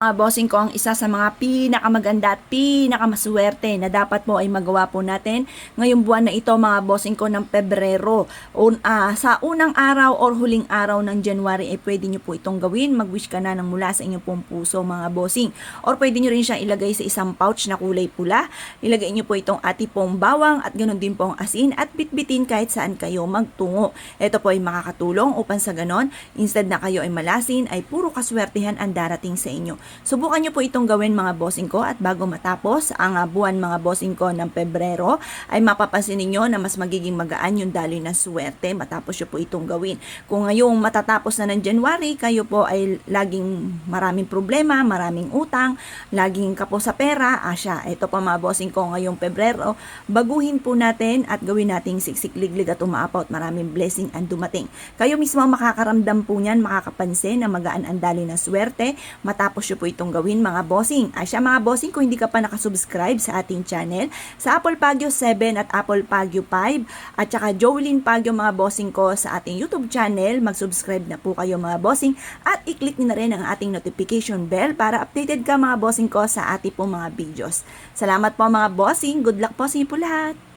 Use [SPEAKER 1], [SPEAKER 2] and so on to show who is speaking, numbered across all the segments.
[SPEAKER 1] Mga bossing ko ang isa sa mga pinakamaganda at pinakamaswerte na dapat po ay magawa po natin ngayong buwan na ito mga bossing ko ng Pebrero. Un, ah, sa unang araw or huling araw ng January ay pwede nyo po itong gawin. Mag-wish ka na ng mula sa inyong pong puso mga bossing. Or pwede nyo rin siyang ilagay sa isang pouch na kulay pula. Ilagay nyo po itong ati pong bawang at ganun din pong asin at bitbitin kahit saan kayo magtungo. Ito po ay makakatulong upang sa ganon, instead na kayo ay malasin ay puro kaswertihan ang darating sa inyo. Subukan nyo po itong gawin mga bossing ko at bago matapos ang ah, buwan mga bossing ko ng Pebrero ay mapapansin ninyo na mas magiging magaan yung daloy ng swerte matapos nyo po itong gawin. Kung ngayong matatapos na ng January, kayo po ay laging maraming problema, maraming utang, laging kapo sa pera, asya, ito pa mga bossing ko ngayong Pebrero, baguhin po natin at gawin nating siksik-liglig at umaapaw at maraming blessing ang dumating. Kayo mismo makakaramdam po niyan, makakapansin na magaan ang daloy ng swerte matapos nyo po itong gawin mga bossing. Asya mga bossing, kung hindi ka pa nakasubscribe sa ating channel, sa Apple Pagyo 7 at Apple Pagyo 5 at saka Jolene Pagyo mga bossing ko sa ating YouTube channel, mag-subscribe na po kayo mga bossing at i-click nyo na rin ang ating notification bell para updated ka mga bossing ko sa ating pong mga videos. Salamat po mga bossing, good luck po sa inyo po lahat!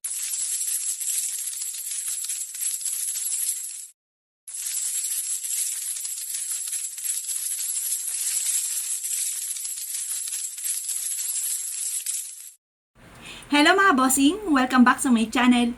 [SPEAKER 1] Bossing! Welcome back sa my channel.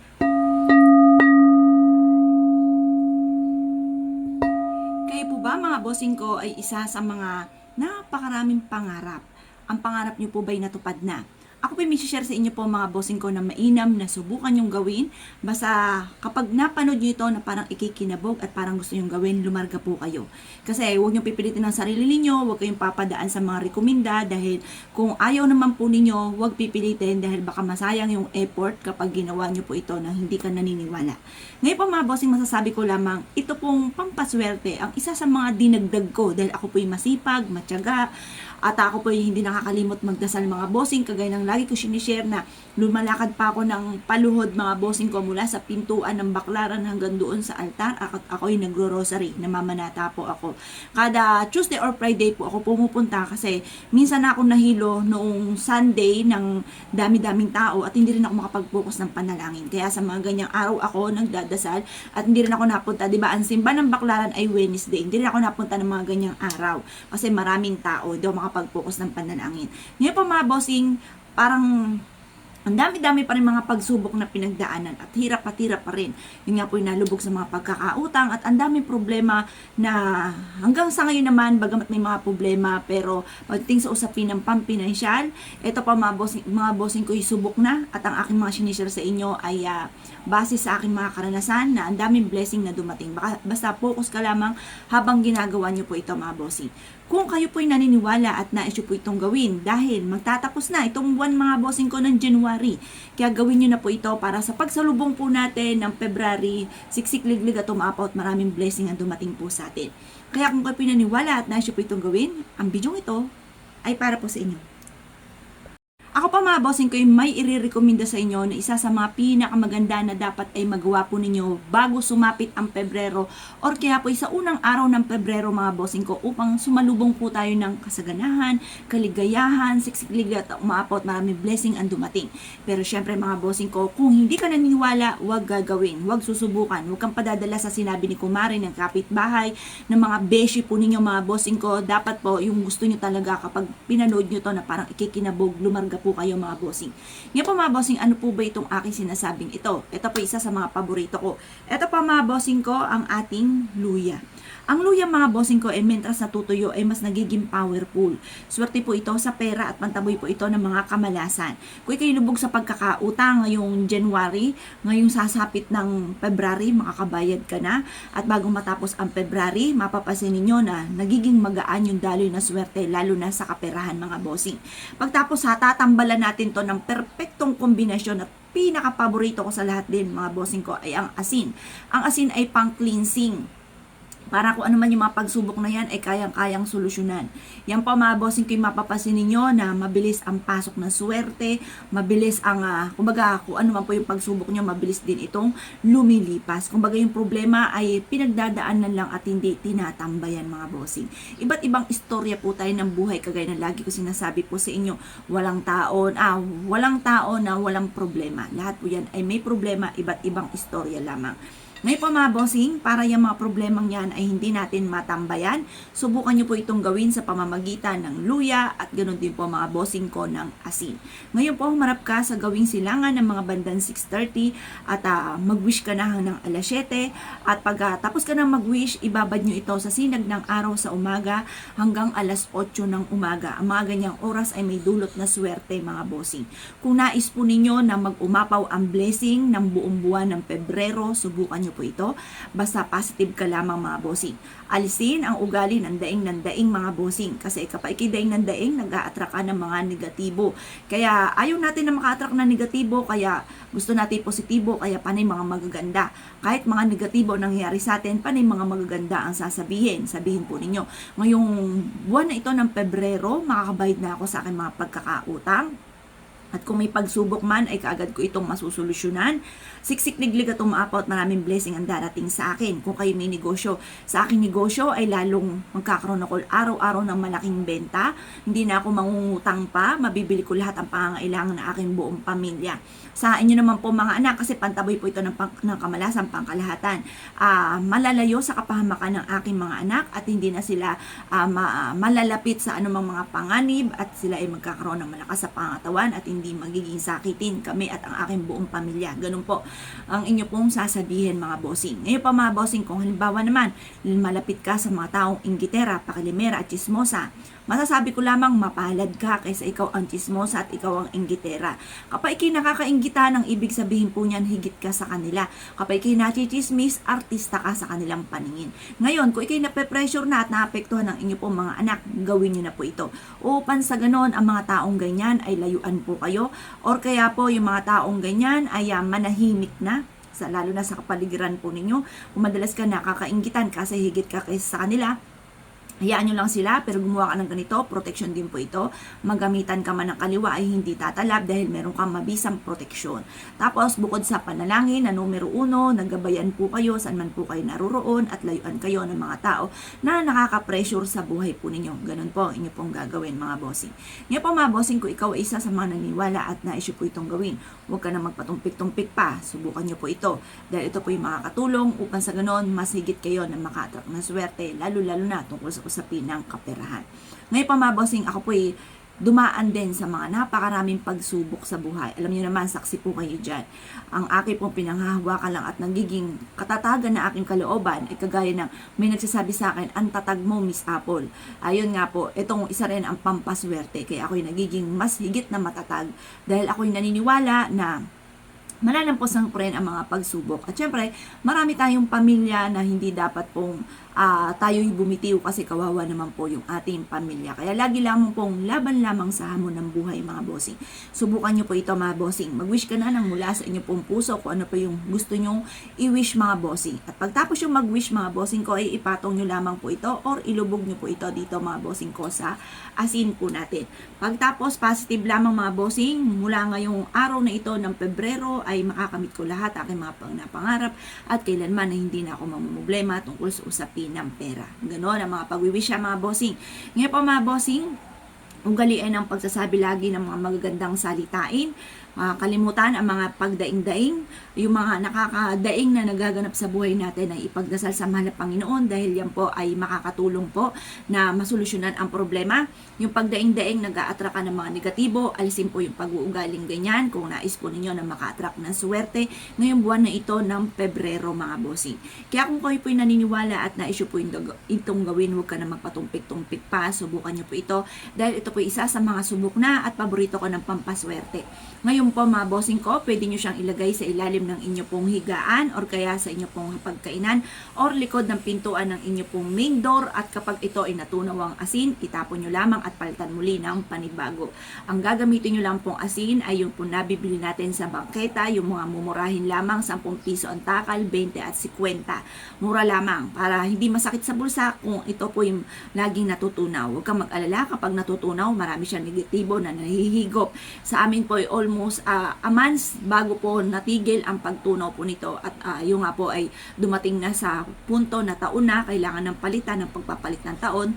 [SPEAKER 1] Kayo po ba mga bossing ko ay isa sa mga napakaraming pangarap? Ang pangarap niyo po ba'y natupad na? Ako po may share sa inyo po mga bossing ko na mainam na subukan yung gawin. Basta kapag napanood nyo ito na parang ikikinabog at parang gusto nyong gawin, lumarga po kayo. Kasi huwag nyo pipilitin ang sarili ninyo, huwag kayong papadaan sa mga rekomenda dahil kung ayaw naman po ninyo, huwag pipilitin dahil baka masayang yung effort kapag ginawa nyo po ito na hindi ka naniniwala. Ngayon po mga bossing, masasabi ko lamang, ito pong pampaswerte ang isa sa mga dinagdag ko dahil ako po'y masipag, matyaga, at ako po hindi nakakalimot magdasal mga bossing, kagaya ng lagi ko sinishare na lumalakad pa ako ng paluhod mga bossing ko mula sa pintuan ng baklaran hanggang doon sa altar. At ako'y nagro-rosary, namamanata po ako. Kada Tuesday or Friday po ako pumupunta kasi minsan ako nahilo noong Sunday ng dami-daming tao at hindi rin ako makapag-focus ng panalangin. Kaya sa mga ganyang araw ako nagdadasal at hindi rin ako napunta. Di ba, ang simba ng baklaran ay Wednesday. Hindi rin ako napunta ng mga ganyang araw kasi maraming tao. Ako makapag-focus ng panalangin. Ngayon po mga bossing, parang ang dami-dami pa rin mga pagsubok na pinagdaanan at hirap at hirap pa rin. Yun nga po yung nalubog sa mga pagkakautang at ang daming problema na hanggang sa ngayon naman, bagamat may mga problema, pero pagdating sa usapin ng pampinansyal, ito pa mga bossing, mga bossing ko subok na at ang aking mga sinishare sa inyo ay ah, base sa aking mga karanasan na ang daming blessing na dumating. Baka, basta focus ka lamang habang ginagawa nyo po ito mga bossing. Kung kayo po'y naniniwala at nais po itong gawin dahil magtatapos na itong buwan mga bossing ko ng January. Kaya gawin nyo na po ito para sa pagsalubong po natin ng February, siksik-liglig at umaapaw maraming blessing ang dumating po sa atin. Kaya kung kayo po'y naniniwala at nais po itong gawin, ang bidyong ito ay para po sa inyo. Ako pa mga bossing ko may irirekomenda sa inyo na isa sa mga pinakamaganda na dapat ay magawa po ninyo bago sumapit ang Pebrero or kaya po sa unang araw ng Pebrero mga bossing ko upang sumalubong po tayo ng kasaganahan, kaligayahan, siksiklig at umaapaw maraming blessing ang dumating. Pero syempre mga bossing ko, kung hindi ka naniniwala, huwag gagawin, huwag susubukan, huwag kang padadala sa sinabi ni Kumari ng kapitbahay, ng mga beshi po ninyo mga bossing ko, dapat po yung gusto nyo talaga kapag pinanood nyo to na parang ikikinabog, lumarga po kayo mga bossing. Ngayon po mga bossing, ano po ba itong aking sinasabing ito? Ito po isa sa mga paborito ko. Ito pa mga bossing ko, ang ating luya. Ang luya mga bossing ko, eh, mentras natutuyo, ay mas nagiging powerful. Swerte po ito sa pera at pantaboy po ito ng mga kamalasan. Kung kayo lubog sa pagkakautang ngayong January, ngayong sasapit ng February, makakabayad ka na. At bago matapos ang February, mapapasin ninyo na nagiging magaan yung daloy na swerte, lalo na sa kaperahan mga bossing. Pagtapos ha, tatambalan natin to ng perpektong kombinasyon at pinaka-paborito ko sa lahat din mga bossing ko ay ang asin. Ang asin ay pang cleansing para kung ano man yung mga pagsubok na yan ay kayang-kayang solusyonan. Yan po mga bossing ko yung mapapasin ninyo na mabilis ang pasok ng swerte, mabilis ang, ah, kumbaga kung ano man po yung pagsubok nyo, mabilis din itong lumilipas. Kumbaga yung problema ay pinagdadaanan lang at hindi tinatambayan mga bossing. Iba't ibang istorya po tayo ng buhay kagaya ng lagi ko sinasabi po sa inyo, walang taon, ah, walang tao na walang problema. Lahat po yan ay may problema, iba't ibang istorya lamang. Mga bossing, para yung mga problemang yan ay hindi natin matambayan, subukan nyo po itong gawin sa pamamagitan ng luya at ganoon din po mga bossing ko ng asin. Ngayon po, humarap ka sa gawing silangan ng mga bandang 6.30 at ah, mag-wish ka na ng alas 7 at pag ah, tapos ka na mag-wish, ibabad nyo ito sa sinag ng araw sa umaga hanggang alas 8 ng umaga. Ang mga ganyang oras ay may dulot na swerte mga bossing. Kung nais po ninyo na mag-umapaw ang blessing ng buong buwan ng Pebrero, subukan nyo po ito. Basta positive ka lamang mga bossing. Alisin ang ugali ng daing ng daing mga bossing. Kasi kapag ikidaing ng daing, nag-a-attract ka ng mga negatibo. Kaya ayaw natin na maka-attract ng negatibo, kaya gusto natin positibo, kaya panay mga magaganda. Kahit mga negatibo nangyayari sa atin, panay mga magaganda ang sasabihin. Sabihin po ninyo. Ngayong buwan na ito ng Pebrero, makakabayad na ako sa aking mga pagkakautang. At kung may pagsubok man, ay kaagad ko itong masusolusyonan. Siksik niglig at umaapaw at maraming blessing ang darating sa akin. Kung kayo may negosyo, sa aking negosyo ay lalong magkakaroon ako araw-araw ng malaking benta. Hindi na ako mangungutang pa. Mabibili ko lahat ang pangangailangan ng aking buong pamilya. Sa inyo naman po mga anak, kasi pantaboy po ito ng, pang, ng kamalasan, pangkalahatan. Ah, malalayo sa kapahamakan ng aking mga anak at hindi na sila ah, ma- malalapit sa anumang mga panganib at sila ay magkakaroon ng malakas sa pangatawan at hindi magiging sakitin kami at ang aking buong pamilya. Ganun po ang inyo pong sasabihin mga bossing. Ngayon pa mga bossing, kung halimbawa naman, malapit ka sa mga taong inggitera, pakilimera at chismosa, masasabi ko lamang mapalad ka kaysa ikaw ang chismosa at ikaw ang inggitera. Kapag ikay nakakainggita, ang ibig sabihin po niyan, higit ka sa kanila. Kapag ikay nachichismis, artista ka sa kanilang paningin. Ngayon, kung ikay nape-pressure na at naapektuhan ng inyo pong mga anak, gawin niyo na po ito. Upang sa ganon, ang mga taong ganyan ay layuan po kayo. Or kaya po, yung mga taong ganyan ay ah, manahimik na sa lalo na sa kapaligiran po ninyo. Kung madalas ka nakakaingitan kasi higit ka kaysa sa kanila, Hayaan nyo lang sila, pero gumawa ka ng ganito, protection din po ito. Magamitan ka man ng kaliwa ay hindi tatalab dahil meron kang mabisang proteksyon. Tapos, bukod sa panalangin na numero uno, nagabayan po kayo saan man po kayo naroroon at layuan kayo ng mga tao na nakaka-pressure sa buhay po ninyo. Ganun po, inyo pong gagawin mga bossing. Ngayon po mga bossing, kung ikaw ay isa sa mga naniniwala at naisyo po itong gawin, huwag ka na magpatumpik-tumpik pa. Subukan nyo po ito. Dahil ito po yung makakatulong upang sa ganon, mas higit kayo na maka-attract ng swerte, lalo-lalo na tungkol sa usapin ng kaperahan. Ngayon pa mga bossing, ako po ay dumaan din sa mga napakaraming pagsubok sa buhay. Alam niyo naman, saksi po kayo dyan. Ang aking pong pinanghahawakan lang at nagiging katatagan na aking kalooban ay kagaya ng may nagsasabi sa akin, ang tatag mo, Miss Apple. Ayun nga po, itong isa rin ang pampaswerte. Kaya ako'y nagiging mas higit na matatag dahil ako'y naniniwala na malalamposan ko rin ang mga pagsubok. At syempre, marami tayong pamilya na hindi dapat pong ah, tayo'y bumitiw kasi kawawa naman po yung ating pamilya. Kaya lagi lamang pong laban lamang sa hamon ng buhay mga bossing. Subukan nyo po ito mga bossing. Mag-wish ka na ng mula sa inyong pong puso kung ano po yung gusto nyong i-wish mga bossing. At pagtapos yung mag-wish mga bossing ko ay ipatong nyo lamang po ito or ilubog nyo po ito dito mga bossing ko sa asin po natin. Pagtapos positive lamang mga bossing, mula ngayong araw na ito ng Pebrero ay makakamit ko lahat aking mga pang napangarap at kailanman na hindi na ako mamumblema tungkol sa usapin ng pera. Ganon ang mga pagwiwish mga bossing. Ngayon po mga bossing, ugaliin ang pagsasabi lagi ng mga magagandang salitain, Ah, kalimutan ang mga pagdaing-daing, yung mga nakakadaing na nagaganap sa buhay natin ay ipagdasal sa mahal na Panginoon dahil yan po ay makakatulong po na masolusyonan ang problema. Yung pagdaing-daing nag-a-attract ka ng mga negatibo, alisin po yung pag-uugaling ganyan kung nais po ninyo na maka-attract ng swerte ngayong buwan na ito ng Pebrero mga bossing. Kaya kung kayo po naniniwala at na-issue po yung itong gawin, huwag ka na magpatumpik-tumpik pa, subukan nyo po ito dahil ito po isa sa mga subok na at paborito ko ng pampaswerte. Ngayon asin po mga bossing ko, pwede nyo siyang ilagay sa ilalim ng inyo pong higaan or kaya sa inyo pong pagkainan or likod ng pintuan ng inyo pong main door at kapag ito ay natunaw ang asin, itapon nyo lamang at palitan muli ng panibago. Ang gagamitin nyo lang pong asin ay yung po nabibili natin sa bangketa, yung mga mumurahin lamang, 10 piso ang takal, 20 at 50. Mura lamang para hindi masakit sa bulsa kung ito po yung laging natutunaw. Huwag kang mag-alala kapag natutunaw, marami siyang negatibo na nahihigop. Sa amin po ay almost ah, a month bago po natigil ang pagtunaw po nito at ah, yung nga po ay dumating na sa punto na taon na, kailangan ng palitan ng pagpapalit ng taon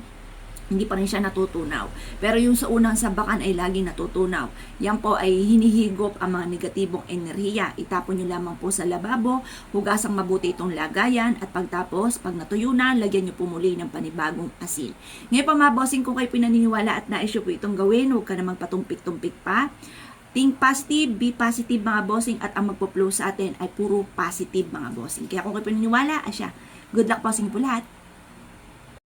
[SPEAKER 1] hindi pa rin siya natutunaw. Pero yung sa unang sabakan ay laging natutunaw. Yan po ay hinihigop ang mga negatibong enerhiya. Itapon nyo lamang po sa lababo, hugasang mabuti itong lagayan, at pagtapos, pag natuyo na, lagyan nyo po muli ng panibagong asin. Ngayon pa mga bossing, kung kayo pinaniniwala at nais nyo po itong gawin, huwag ka namang patumpik-tumpik pa. Think positive, be positive mga bossing, at ang magpo-flow sa atin ay puro positive mga bossing. Kaya kung kayo pinaniniwala, asya, good luck bossing po lahat.